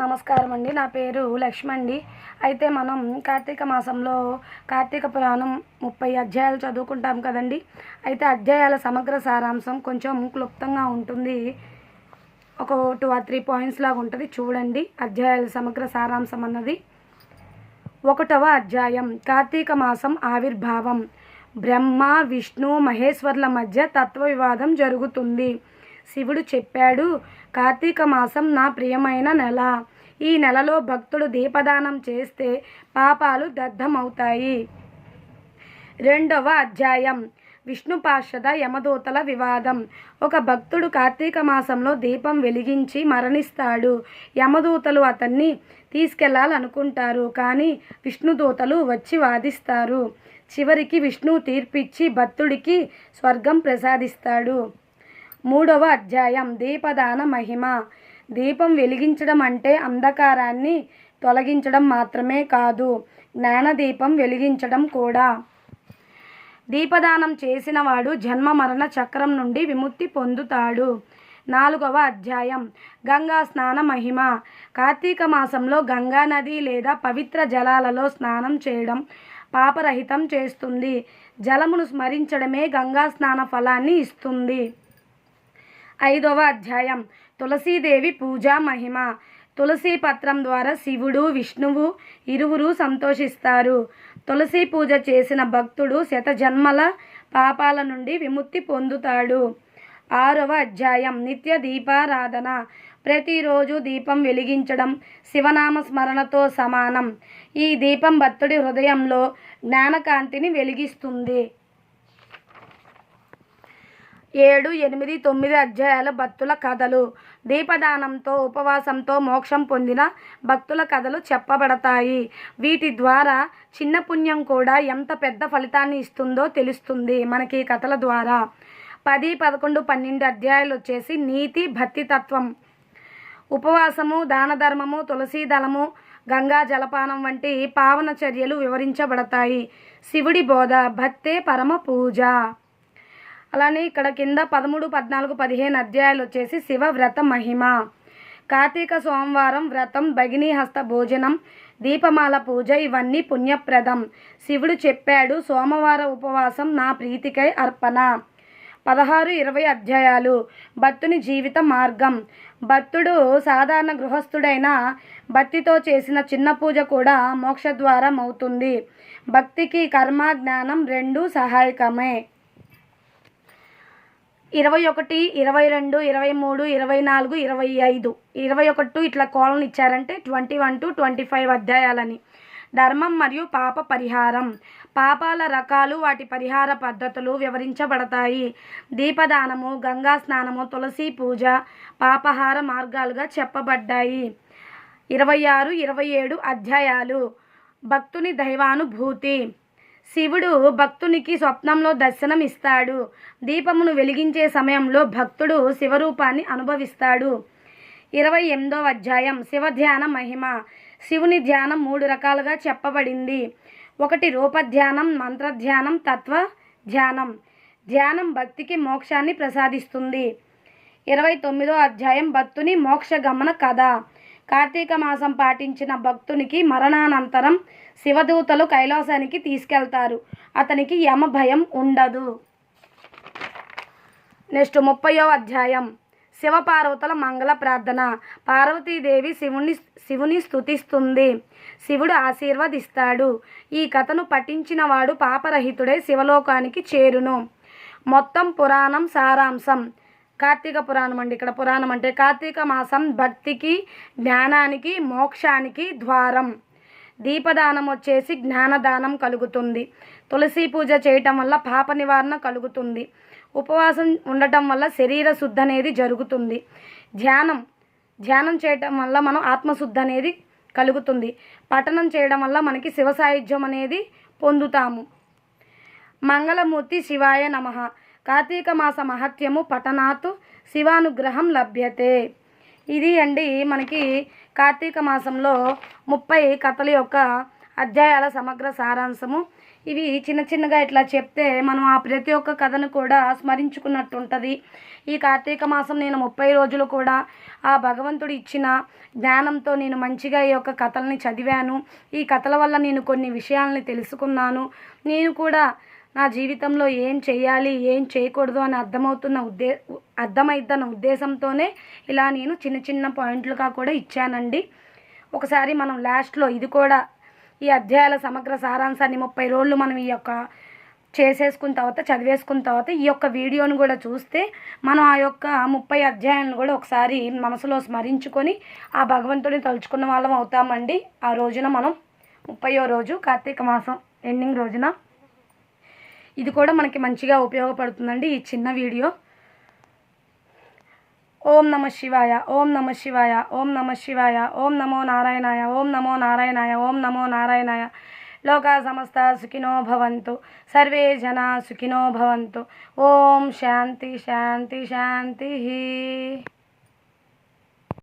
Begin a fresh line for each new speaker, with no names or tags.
నమస్కారం అండి నా పేరు లక్ష్మి అండి అయితే మనం కార్తీక మాసంలో కార్తీక పురాణం ముప్పై అధ్యాయాలు చదువుకుంటాం కదండి. అయితే అధ్యాయాల సమగ్ర సారాంశం కొంచెం క్లుప్తంగా ఉంటుంది. ఒక టూ ఆర్ త్రీ పాయింట్స్ లాగా ఉంటుంది. చూడండి అధ్యాయాల సమగ్ర సారాంశం అన్నది. ఒకటవ అధ్యాయం. కార్తీక మాసం ఆవిర్భావం. బ్రహ్మ విష్ణు మహేశ్వర్ల మధ్య తత్వ వివాదం జరుగుతుంది. శివుడు చెప్పాడు కార్తీక మాసం నా ప్రియమైన నెల. ఈ నెలలో భక్తుడు దీపదానం చేస్తే పాపాలు దగ్ధమవుతాయి. రెండవ అధ్యాయం. విష్ణు పార్షద యమదూతల వివాదం. ఒక భక్తుడు కార్తీక మాసంలో దీపం వెలిగించి మరణిస్తాడు. యమదూతలు అతన్ని తీసుకెళ్ళాలనుకుంటారు కానీ విష్ణుదూతలు వచ్చి వాదిస్తారు. చివరికి విష్ణువు తీర్పిచ్చి భక్తుడికి స్వర్గం ప్రసాదిస్తాడు. మూడవ అధ్యాయం. దీపదాన మహిమ. దీపం వెలిగించడం అంటే అంధకారాన్ని తొలగించడం మాత్రమే కాదు జ్ఞానదీపం వెలిగించడం కూడా. దీపదానం చేసినవాడు జన్మ మరణ చక్రం నుండి విముక్తి పొందుతాడు. నాలుగవ అధ్యాయం. గంగా స్నాన మహిమ. కార్తీక మాసంలో గంగా నది లేదా పవిత్ర జలాలలో స్నానం చేయడం పాపరహితం చేస్తుంది. జలమును స్మరించడమే గంగా స్నాన ఫలాన్ని ఇస్తుంది. ఐదవ అధ్యాయం. తులసీదేవి పూజా మహిమ. తులసి పత్రం ద్వారా శివుడు విష్ణువు ఇరువురు సంతోషిస్తారు. తులసి పూజ చేసిన భక్తుడు శత జన్మల పాపాల నుండి విముక్తి పొందుతాడు. ఆరవ అధ్యాయం. నిత్య దీపారాధన. ప్రతిరోజు దీపం వెలిగించడం శివనామ స్మరణతో సమానం. ఈ దీపం భక్తుడి హృదయంలో జ్ఞానకాంతిని వెలిగిస్తుంది. ఏడు ఎనిమిది తొమ్మిది అధ్యాయాల భక్తుల కథలు. దీపదానంతో ఉపవాసంతో మోక్షం పొందిన భక్తుల కథలు చెప్పబడతాయి. వీటి ద్వారా చిన్న పుణ్యం కూడా ఎంత పెద్ద ఫలితాన్ని ఇస్తుందో తెలుస్తుంది మనకి ఈ కథల ద్వారా. పది పదకొండు పన్నెండు అధ్యాయాలు వచ్చేసి నీతి భక్తితత్వం ఉపవాసము దాన ధర్మము తులసీ దళము గంగా జలపానం వంటి పావన చర్యలు వివరించబడతాయి. శివుడి బోధ భక్తే పరమ పూజ. అలానే ఇక్కడ కింద పదమూడు పద్నాలుగు పదిహేను అధ్యాయాలు వచ్చేసి శివ వ్రత మహిమ. కార్తీక సోమవారం వ్రతం భగినీహస్త భోజనం దీపమాల పూజ ఇవన్నీ పుణ్యప్రదం. శివుడు చెప్పాడు సోమవార ఉపవాసం నా ప్రీతికై అర్పణ. పదహారు ఇరవై అధ్యాయాలు. భక్తుని జీవిత మార్గం. భక్తుడు సాధారణ గృహస్థుడైన భక్తితో చేసిన చిన్న పూజ కూడా మోక్షద్వారం అవుతుంది. భక్తికి కర్మ జ్ఞానం రెండు సహాయకమే. ఇరవై ఒకటి ఇరవై రెండు ఇరవై మూడు ఇరవై నాలుగు ఇరవై ఐదు. ఇరవై ఒకటి ఇట్లా కోలను ఇచ్చారంటే twenty one to twenty five అధ్యాయాలని. ధర్మం మరియు పాప పరిహారం. పాపాల రకాలు వాటి పరిహార పద్ధతులు వివరించబడతాయి. దీపదానము గంగా స్నానము తులసి పూజ పాపహార మార్గాలుగా చెప్పబడ్డాయి. ఇరవై ఆరు ఇరవై ఏడు అధ్యాయాలు. భక్తుని దైవానుభూతి. శివుడు భక్తునికి స్వప్నంలో దర్శనం ఇస్తాడు దీపమును వెలిగించే సమయంలో భక్తుడు శివరూపాన్ని అనుభవిస్తాడు. ఇరవై ఎనిమిదవ అధ్యాయం. శివ ధ్యాన మహిమ. శివుని ధ్యానం మూడు రకాలుగా చెప్పబడింది. ఒకటి రూపధ్యానం మంత్రధ్యానం తత్వ ధ్యానం ధ్యానం భక్తికి మోక్షాన్ని ప్రసాదిస్తుంది. ఇరవై తొమ్మిదో అధ్యాయం. భక్తుని మోక్ష గమన కథ. కార్తీక మాసం పాటించిన భక్తునికి మరణానంతరం శివదూతలు కైలాసానికి తీసుకెళ్తారు. అతనికి యమ భయం ఉండదు. నెక్స్ట్ ముప్పయో అధ్యాయం. శివపార్వతుల మంగళ ప్రార్థన. పార్వతీదేవి శివుని శివుని స్థుతిస్తుంది శివుడు ఆశీర్వదిస్తాడు. ఈ కథను పఠించిన వాడు పాపరహితుడే శివలోకానికి చేరును. మొత్తం పురాణం సారాంశం. కార్తీక పురాణం అండి. ఇక్కడ పురాణం అంటే కార్తీక మాసం భక్తికి జ్ఞానానికి మోక్షానికి ద్వారం. దీపదానం వచ్చేసి జ్ఞానదానం కలుగుతుంది. తులసి పూజ చేయటం వల్ల పాప నివారణ కలుగుతుంది. ఉపవాసం ఉండటం వల్ల శరీర శుద్ధి అనేది జరుగుతుంది. ధ్యానం ధ్యానం చేయటం వల్ల మనం ఆత్మశుద్ధి అనేది కలుగుతుంది. పఠనం చేయడం వల్ల మనకి శివ సాయుధ్యం అనేది పొందుతాము. మంగళమూర్తి శివాయ నమ. కార్తీక మాస మహత్యము పఠనాత్ శివానుగ్రహం లభ్యతే. ఇది అండి మనకి కార్తీక మాసంలో ముప్పై కథల యొక్క అధ్యాయాల సమగ్ర సారాంశము. ఇవి చిన్న చిన్నగా ఇట్లా చెప్తే మనం ఆ ప్రతి ఒక్క కథను కూడా స్మరించుకున్నట్టు ఉంటుంది ఈ కార్తీక మాసం నేను ముప్పై రోజులు కూడా ఆ భగవంతుడు ఇచ్చిన జ్ఞానంతో నేను మంచిగా ఈ యొక్క కథల్ని చదివాను. ఈ కథల వల్ల నేను కొన్ని విషయాల్ని తెలుసుకున్నాను. నేను కూడా నా జీవితంలో ఏం చేయాలి ఏం చేయకూడదు అని అర్థమవుతున్న ఉద్దే అర్థమైద్దన్న ఉద్దేశంతోనే ఇలా నేను చిన్న చిన్న పాయింట్లుగా కూడా ఇచ్చానండి. ఒకసారి మనం లాస్ట్లో ఇది కూడా ఈ అధ్యాయాల సమగ్ర సారాంశాన్ని ముప్పై రోజులు మనం ఈ యొక్క చేసేసుకున్న తర్వాత చదివేసుకున్న తర్వాత ఈ యొక్క వీడియోను కూడా చూస్తే మనం ఆ యొక్క ముప్పై అధ్యాయాలను కూడా ఒకసారి మనసులో స్మరించుకొని ఆ భగవంతుడిని తలుచుకున్న వాళ్ళం అవుతామండి. ఆ రోజున మనం ముప్పయో రోజు కార్తీక మాసం ఎండింగ్ రోజున ఇది కూడా మనకి మంచిగా ఉపయోగపడుతుందండి ఈ చిన్న వీడియో. ఓం నమ శివాయ ఓం నమ శివాయ ఓం నమ శివాయ ఓం నమో నారాయణాయ ఓం నమో నారాయణాయ ఓం నమో నారాయణాయ. లోకా సమస్త సుఖినో భవంతు సర్వే జనా సుఖినో భవంతు. ఓం శాంతి శాంతి శాంతి.